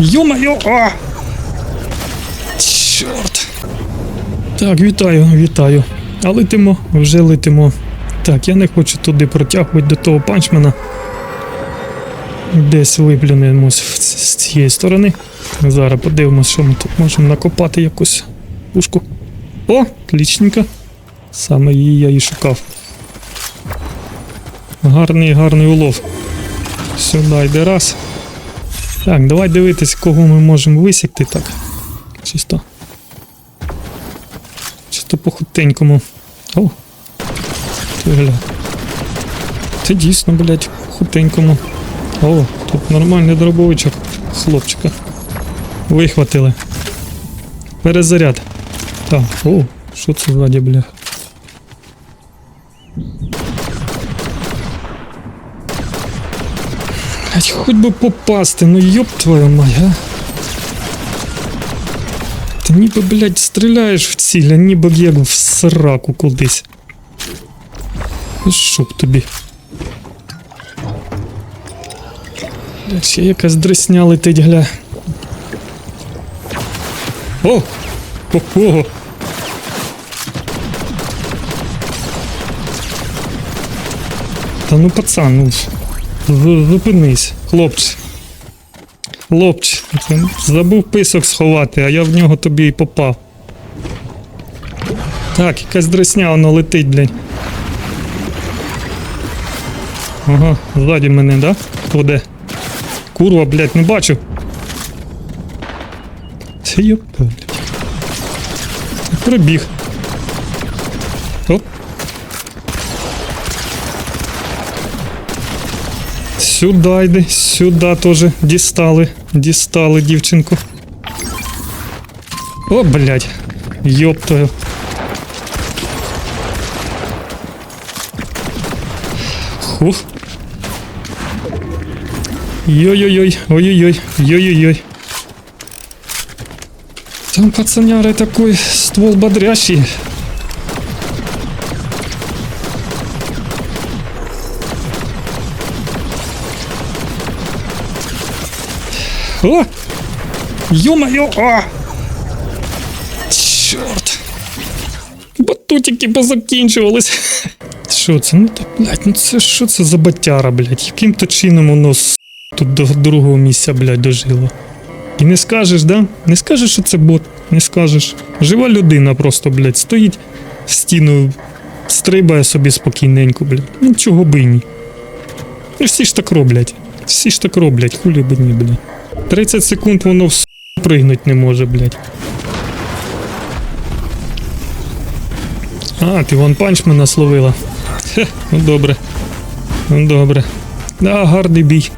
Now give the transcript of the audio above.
Йо-моє! А! Чорт. Так, вітаю, вітаю. А летимо, вже летимо. Так, я не хочу туди протягувати до того панчмена. Десь виплюнемось з цієї сторони. Зараз подивимось, що ми тут можемо накопати якусь пушку. О, отлічненько. Саме її я і шукав. Гарний, гарний улов. Сюди йде раз. Так, давай дивитись, кого ми можемо висікти так. Чисто. Чисто по хутенькому. О. Ти гля. Це дійсно, блядь, по хутенькому. О, тут нормальний дробовичок. Хлопчика. Вихватили. Перезаряд. Так, о, що це ззаді, бля? Блять, хоч би попасти, ну йоп твою мать, а. Ти ніби, блядь, стріляєш в ціль, а ніби як в сраку кудись. Щоб тобі. Блядь, ще якась дресня летить, гля. О! Ого! Та ну пацан, ну. Зупинись. Хлопче, ти забув писок сховати, а я в нього тобі і попав. Так, якась дресня воно летить, блядь. Ага, ззаді мене, да? Хто де? Курва, блядь, не бачу. Це йопта, блядь. Прибіг. Сюди йди, сюди теж дістали. Дістали дівчинку. О, блядь. Йоптою. Хух. Йой-йой-йой, ой-ой-ой, ой-ой-ой. Там пацаняры такой ствол бодрящий. Ё-моё! А! Чорт! Батутики позакінчувались. Що це? Ну та, блядь, ну це що це за батяра, блядь? Яким то чином воно с... тут до другого місця, блядь, дожило? І не скажеш, да? Не скажеш, що це бот, не скажеш. Жива людина просто, блядь, стоїть в стіну, стрибає собі спокійненько, блядь. Ну чого би ні. Ну всі ж так роблять. Всі ж так роблять, хулі би ні, блядь. 30 секунд воно в пригнуть не може, блядь. А, ти вон панч мене словила. Хе, ну добре. Ну добре. Да, гарний бій.